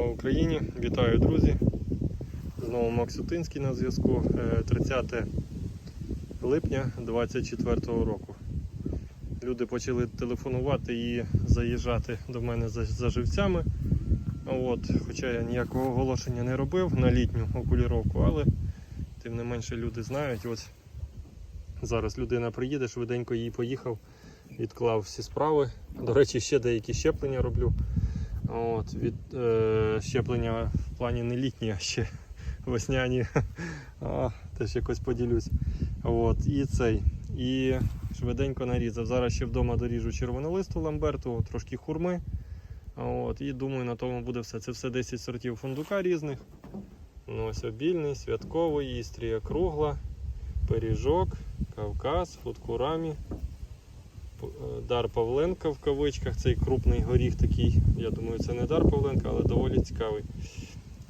Слава Україні! Вітаю, друзі! Знову Макс Сутинський на зв'язку. Е, 30 липня 2024 року. Люди почали телефонувати і заїжджати до мене за, за живцями. От, хоча я ніякого оголошення не робив на літню окуліровку, але тим не менше люди знають. Ось зараз людина приїде, швиденько їй поїхав, відклав всі справи. До речі, ще деякі щеплення роблю. От, від е, щеплення в плані не літні, а ще весняні. А, теж якось поділюсь. От, і цей. І швиденько нарізав. Зараз ще вдома доріжу червонолисту ламберту, трошки хурми. От, і думаю, на тому буде все. Це все 10 сортів фундука різних. Ну, ось обільний, святковий, істрія кругла, пиріжок, Кавказ, фудкурамі. Е, Дар Павленка в кавичках, цей крупний горіх такий. Я думаю, це не дар Павленка, але доволі цікавий.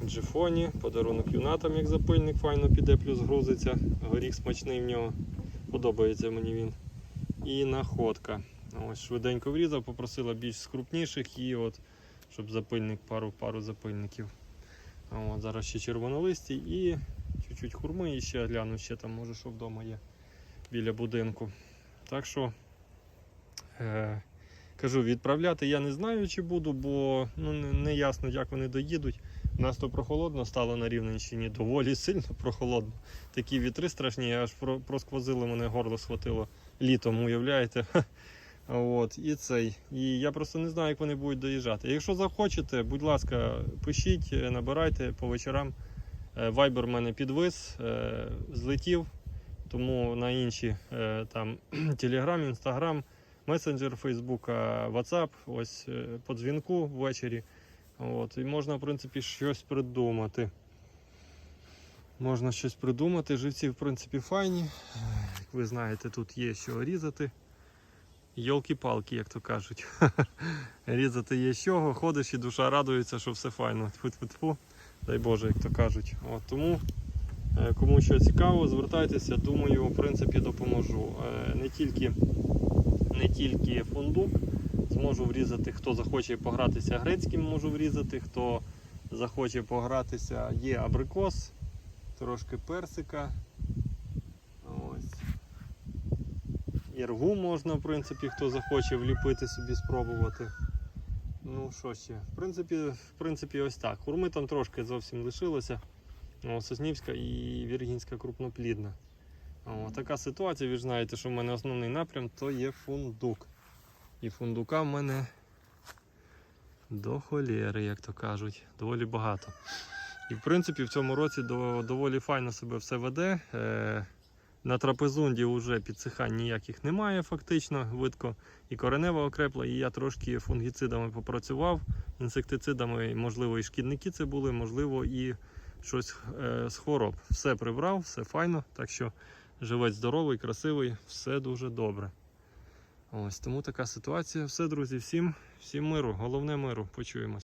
Джифоні, подарунок юнатам, як запильник, файно піде, плюс грузиться. Горіх смачний в нього. Подобається мені він. І находка. Ось швиденько врізав, попросила більш з крупніших і от, щоб запильник, пару, пару запильників. От, зараз ще червонолисті і чуть-чуть хурми, і ще гляну, ще там може що вдома є біля будинку. Так що кажу, відправляти я не знаю, чи буду, бо ну, не, ясно, як вони доїдуть. У нас то прохолодно стало на Рівненщині, доволі сильно прохолодно. Такі вітри страшні, аж про, просквозило мене горло схватило літом, уявляєте? От, і цей. І я просто не знаю, як вони будуть доїжджати. Якщо захочете, будь ласка, пишіть, е, набирайте по вечорам. Е, Viber в мене підвис, е, злетів, тому на інші е, там Telegram, Instagram месенджер Фейсбука, WhatsApp, ось е, по дзвінку ввечері. От, і можна, в принципі, щось придумати. Можна щось придумати. Живці, в принципі, файні. Як ви знаєте, тут є що різати. Йолки-палки, як то кажуть. різати є з чого, ходиш і душа радується, що все файно. Тьфу-тьфу-тьфу. Дай Боже, як то кажуть. От, тому е, кому що цікаво, звертайтеся, думаю, в принципі, допоможу. Е, Не тільки не тільки фундук, зможу врізати, хто захоче погратися грецьким, можу врізати, хто захоче погратися, є абрикос, трошки персика. Ось. Іргу можна, в принципі, хто захоче вліпити собі, спробувати. Ну, що ще? В принципі, в принципі, ось так. Хурми там трошки зовсім лишилося. Соснівська і Віргінська крупноплідна. О, така ситуація, ви ж знаєте, що в мене основний напрям то є фундук. І фундука в мене до холєри, як то кажуть, доволі багато. І в принципі в цьому році доволі файно себе все веде. Е, на трапезунді вже підсихань ніяких немає, фактично, видко і коренева окрепла, і я трошки фунгіцидами попрацював, інсектицидами, можливо, і шкідники це були, можливо, і щось е, з хвороб. Все прибрав, все файно. Так що живець здоровий, красивий, все дуже добре. Ось тому така ситуація. Все, друзі, всім, всім миру. Головне миру. Почуємось.